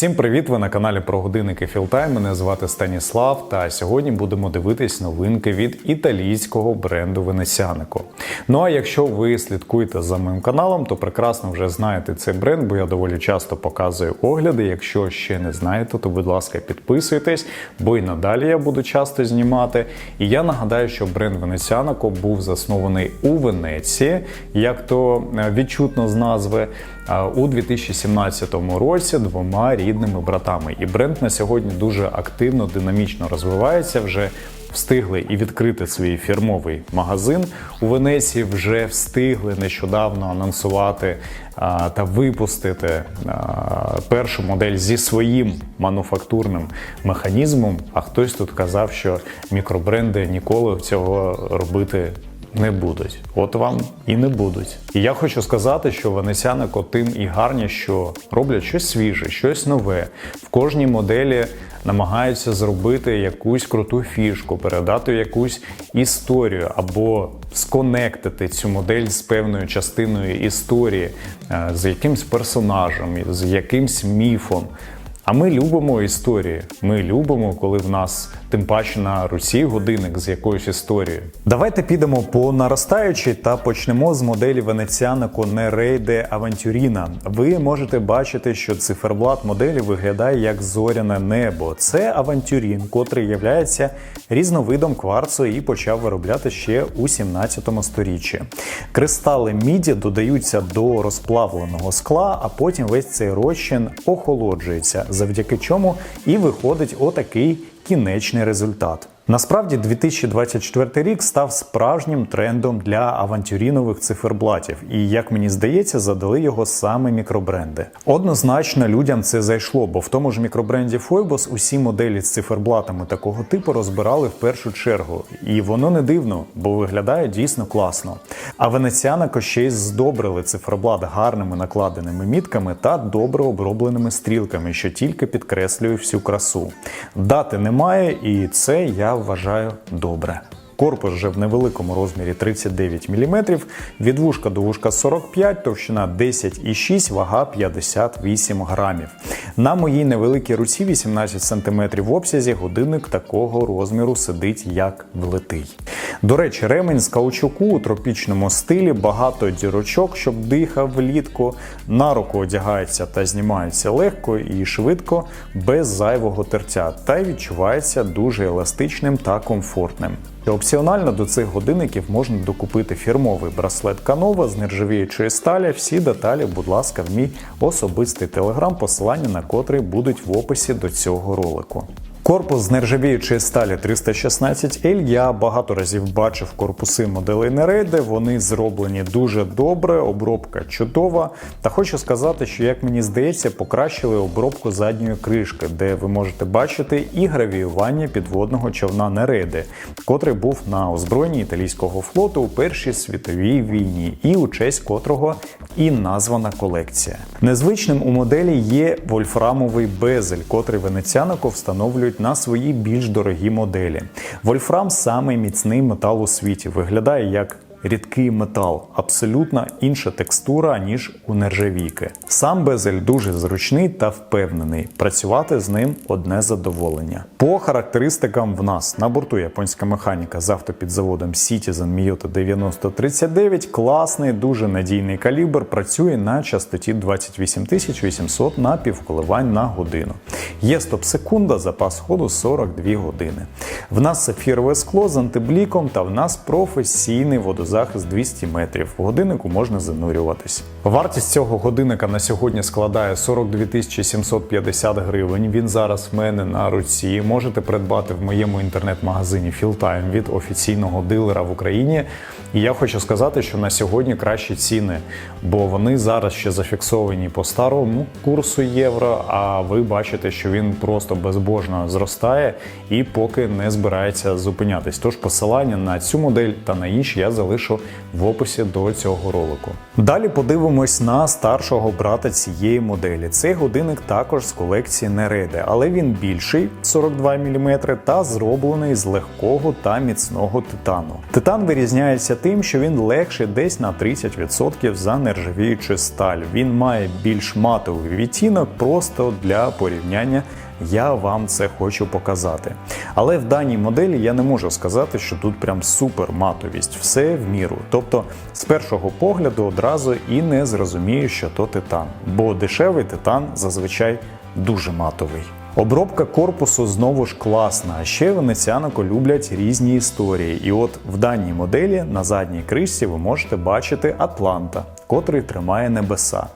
Всім привіт! Ви на каналі про годинники Філтайм. Мене звати Станіслав. Та сьогодні будемо дивитись новинки від італійського бренду Венеціанико. Ну а якщо ви слідкуєте за моїм каналом, то прекрасно вже знаєте цей бренд, бо я доволі часто показую огляди. Якщо ще не знаєте, то будь ласка, підписуйтесь, бо і надалі я буду часто знімати. І я нагадаю, що бренд Венеціанико був заснований у Венеції, як то е, відчутно з назви. А, У 2017 році двома рідними братами. І бренд на сьогодні дуже активно, динамічно розвивається. Вже встигли і відкрити свій фірмовий магазин у Венеції. Вже встигли нещодавно анонсувати а, та випустити а, першу модель зі своїм мануфактурним механізмом. А хтось тут казав, що мікробренди ніколи цього робити не будуть. От вам і не будуть. І я хочу сказати, що венеціанико тим і гарні, що роблять щось свіже, щось нове. В кожній моделі намагаються зробити якусь круту фішку, передати якусь історію або сконектити цю модель з певною частиною історії, е, з якимсь персонажем, з якимсь міфом. А ми любимо історії. Ми любимо, коли в нас тим паче на руці годинник з якоюсь історією. Давайте підемо по наростаючій та почнемо з моделі Венеціанико Nereide Aventurina. Ви можете бачити, що циферблат моделі виглядає як зоряне небо. Це авантюрін, котрий являється різновидом кварцу і почав виробляти ще у 17 сторіччі. Кристали міді додаються до розплавленого скла, а потім весь цей розчин охолоджується, завдяки чому і виходить отакий кінечний результат. Насправді 2024 рік став справжнім трендом для авантюрінових циферблатів, і як мені здається, задали його саме мікробренди. Однозначно людям це зайшло, бо в тому ж мікробренді Foibos усі моделі з циферблатами такого типу розбирали в першу чергу, і воно не дивно, бо виглядає дійсно класно. А венеціанико ще й здобрили циферблат гарними накладеними мітками та добре обробленими стрілками, що тільки підкреслює всю красу. Дати немає, і це я вважаю добре. Корпус вже в невеликому розмірі 39 мм, від вушка до вушка 45, товщина 10,6, вага 58 грамів. На моїй невеликій руці 18 см в обсязі годинник такого розміру сидить як влитий. До речі, ремень з каучуку у тропічному стилі, багато дірочок, щоб дихав влітку. На руку одягається та знімається легко і швидко, без зайвого тертя, та й відчувається дуже еластичним та комфортним. І Опціонально до цих годинників можна докупити фірмовий браслет Canova з нержавіючої сталі. Всі деталі, будь ласка, в мій особистий телеграм, посилання на котрий будуть в описі до цього ролику. Корпус з нержавіючої сталі 316L я багато разів бачив корпуси моделей Nereide, Вони зроблені дуже добре, обробка чудова. Та хочу сказати, що, як мені здається, покращили обробку задньої кришки, де ви можете бачити і гравіювання підводного човна Nereide, котрий був на озброєнні італійського флоту у Першій світовій війні, і у честь котрого і названа колекція. Незвичним у моделі є вольфрамовий безель, котрий венеціанико встановлюють на свої більш дорогі моделі. Вольфрам самий міцний метал у світі, виглядає як рідкий метал, абсолютно інша текстура, ніж у нержавійки. Сам безель дуже зручний та впевнений. Працювати з ним одне задоволення. По характеристикам в нас на борту японська механіка з автопідзаводом Citizen Miyota 9039, класний, дуже надійний калібр, працює на частоті 28800 на півколивань на годину. Є стоп-секунда, запас ходу 42 години. В нас сапфірове скло з антибліком та в нас професійний водозахист 200 метрів. В годиннику можна занурюватись. Вартість цього годинника на сьогодні складає 42 750 гривень. Він зараз в мене на руці. Можете придбати в моєму інтернет-магазині Fieldtime від офіційного дилера в Україні. І я хочу сказати, що на сьогодні кращі ціни, бо вони зараз ще зафіксовані по старому курсу євро. А ви бачите, що він просто безбожно зростає і поки не збирається зупинятись. Тож посилання на цю модель та на інші я залишу в описі до цього ролику. Далі подивимось на старшого брата цієї моделі. Цей годинник також з колекції Nereide, але він більший 42 мм та зроблений з легкого та міцного титану. Титан вирізняється тим, що він легший десь на 30% за нержавіючу сталь. Він має більш матовий відтінок, просто для порівняння. Я вам це хочу показати. Але в даній моделі я не можу сказати, що тут прям супер матовість, все в міру. Тобто, з першого погляду одразу і не зрозумію, що то титан, бо дешевий титан зазвичай дуже матовий. Обробка корпусу знову ж класна, а ще венеціанико люблять різні історії. І от в даній моделі на задній кришці ви можете бачити Атланта, котрий тримає небеса.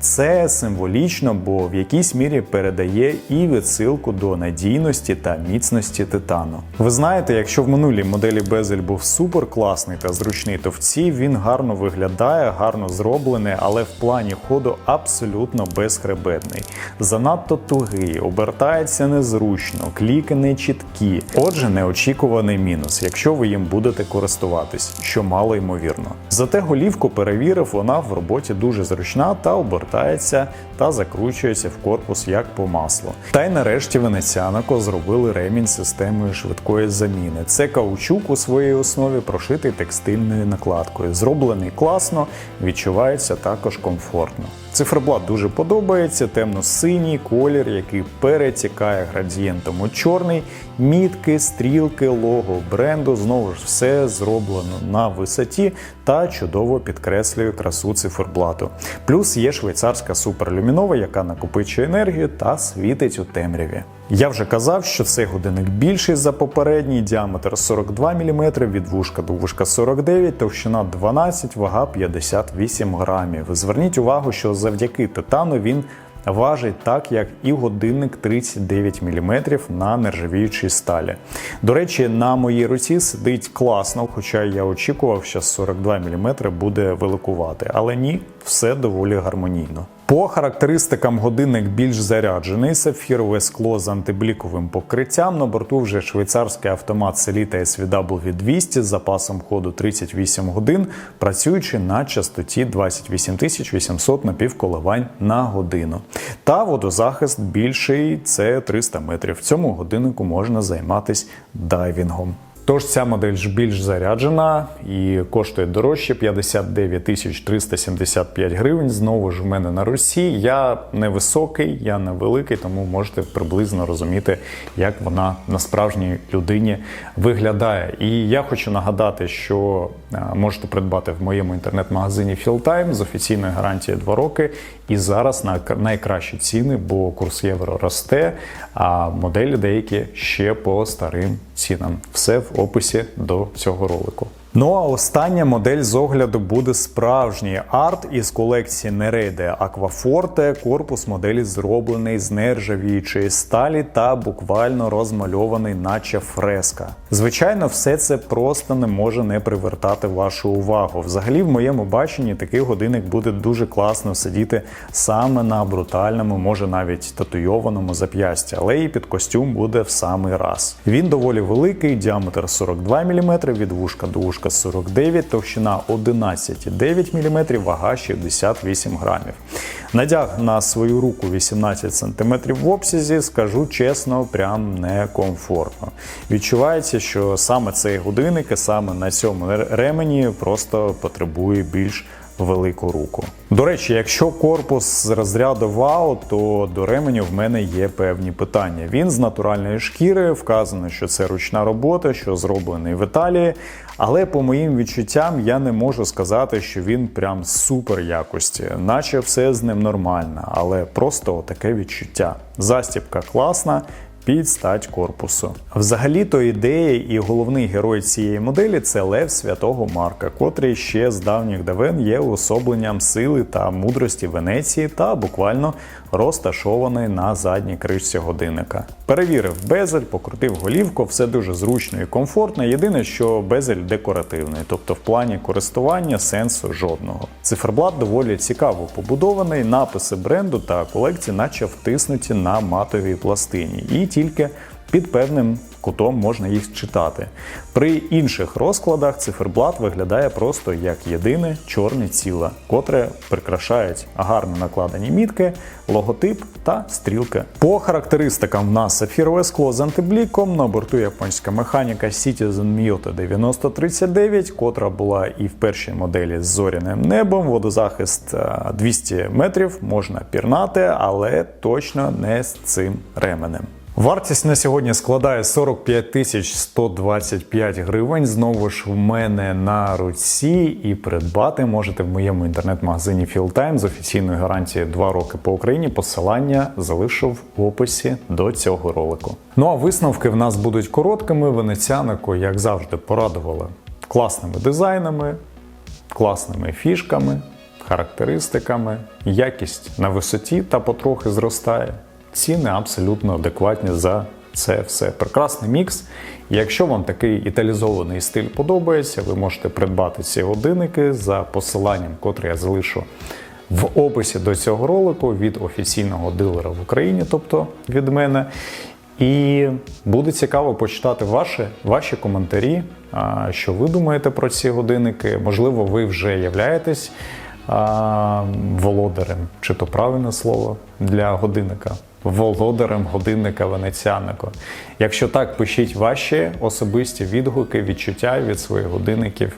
Це символічно, бо в якійсь мірі передає і відсилку до надійності та міцності титану. Ви знаєте, якщо в минулій моделі Безель був супер класний та зручний, то в цій він гарно виглядає, гарно зроблений, але в плані ходу абсолютно безхребетний. Занадто тугий, обертається незручно, кліки не чіткі. Отже, неочікуваний мінус, якщо ви їм будете користуватись, що мало ймовірно. Зате голівку перевірив, вона в роботі дуже зручна та обертається та закручується в корпус як по маслу. Та й нарешті венеціанако зробили ремінь системою швидкої заміни. Це каучук у своїй основі прошитий текстильною накладкою. Зроблений класно, відчувається також комфортно. Циферблат дуже подобається, темно-синій колір, який перетікає градієнтом у чорний, мітки, стрілки, лого бренду. Знову ж все зроблено на висоті та чудово підкреслює красу циферблату. Плюс є швейцарська суперлюмінова, яка накопичує енергію та світить у темряві. Я вже казав, що цей годинник більший за попередній, діаметр 42 мм, від вушка до вушка 49, товщина 12, вага 58 грамів. Зверніть увагу, що завдяки титану він важить так, як і годинник 39 мм на нержавіючій сталі. До речі, на моїй руці сидить класно, хоча я очікував, що 42 мм буде великувати, але ні, все доволі гармонійно. По характеристикам годинник більш заряджений, сапфірове скло з антибліковим покриттям. На борту вже швейцарський автомат Selita SVW 200 з запасом ходу 38 годин, працюючи на частоті 28 800 напівколивань на годину. Та водозахист більший це 300 метрів. В цьому годиннику можна займатися дайвінгом. Тож ця модель ж більш заряджена і коштує дорожче 59 тисяч 375 гривень. Знову ж в мене на Русі. Я не високий, я не великий, тому можете приблизно розуміти, як вона на справжній людині виглядає. І я хочу нагадати, що е, можете придбати в моєму інтернет-магазині Fieldtime з офіційною гарантією 2 роки. І зараз на найкращі ціни, бо курс євро росте, а моделі деякі ще по старим цінам. Все в описі до цього ролику. Ну а остання модель з огляду буде справжній арт із колекції Nereide Aquaforte. Корпус моделі зроблений з нержавіючої сталі та буквально розмальований, наче фреска. Звичайно, все це просто не може не привертати вашу увагу. Взагалі, в моєму баченні такий годинник буде дуже класно сидіти саме на брутальному, може навіть татуйованому зап'ясті, але і під костюм буде в самий раз. Він доволі великий, діаметр 42 мм, від вушка до вушка 49, товщина 11,9 мм, вага 68 грамів. Надяг на свою руку 18 см в обсязі, скажу чесно, прям некомфортно. Відчувається, що саме цей годинник і саме на цьому ремені просто потребує більш велику руку. До речі, якщо корпус з розряду ВАУ, то до ременю в мене є певні питання. Він з натуральної шкіри, вказано, що це ручна робота, що зроблений в Італії. Але по моїм відчуттям я не можу сказати, що він прям супер якості, наче все з ним нормально, але просто таке відчуття. Застібка класна під стать корпусу. Взагалі-то ідея і головний герой цієї моделі це Лев Святого Марка, котрий ще з давніх давен є уособленням сили та мудрості Венеції та буквально розташований на задній кришці годинника. Перевірив безель, покрутив голівку, все дуже зручно і комфортно. Єдине, що безель декоративний, тобто в плані користування сенсу жодного. Циферблат доволі цікаво побудований. Написи бренду та колекції, наче втиснуті на матовій пластині, і тільки під певним кутом можна їх читати. При інших розкладах циферблат виглядає просто як єдине чорне ціле, котре прикрашають гарно накладені мітки, логотип та стрілки. По характеристикам в нас сапфірове скло з антибліком, на борту японська механіка Citizen Miyota 9039, котра була і в першій моделі з зоряним небом. Водозахист е, 200 метрів, можна пірнати, але точно не з цим ременем. Вартість на сьогодні складає 45 тисяч 125 гривень. Знову ж в мене на руці, і придбати можете в моєму інтернет-магазині Fieldtime з офіційною гарантією 2 роки по Україні. Посилання залишу в описі до цього ролику. Ну а висновки в нас будуть короткими. Венеціанику, як завжди, порадували класними дизайнами, класними фішками, характеристиками, якість на висоті та потрохи зростає. Ціни абсолютно адекватні за це все. Прекрасний мікс. Якщо вам такий італізований стиль подобається, ви можете придбати ці годинники за посиланням, котре я залишу в описі до цього ролику від офіційного дилера в Україні, тобто від мене. І буде цікаво почитати ваші, ваші коментарі, що ви думаєте про ці годинники. Можливо, ви вже являєтесь володарем, чи то правильне слово для годинника. Володарем годинника Венеціанико. Якщо так, пишіть ваші особисті відгуки, відчуття від своїх годинників.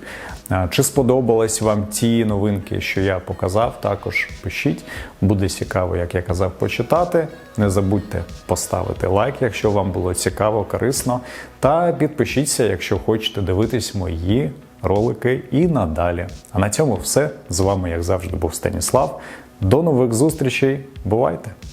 Чи сподобались вам ті новинки, що я показав, також пишіть. Буде цікаво, як я казав, почитати. Не забудьте поставити лайк, якщо вам було цікаво, корисно. Та підпишіться, якщо хочете дивитись мої ролики і надалі. А на цьому все. З вами, як завжди, був Станіслав. До нових зустрічей. Бувайте!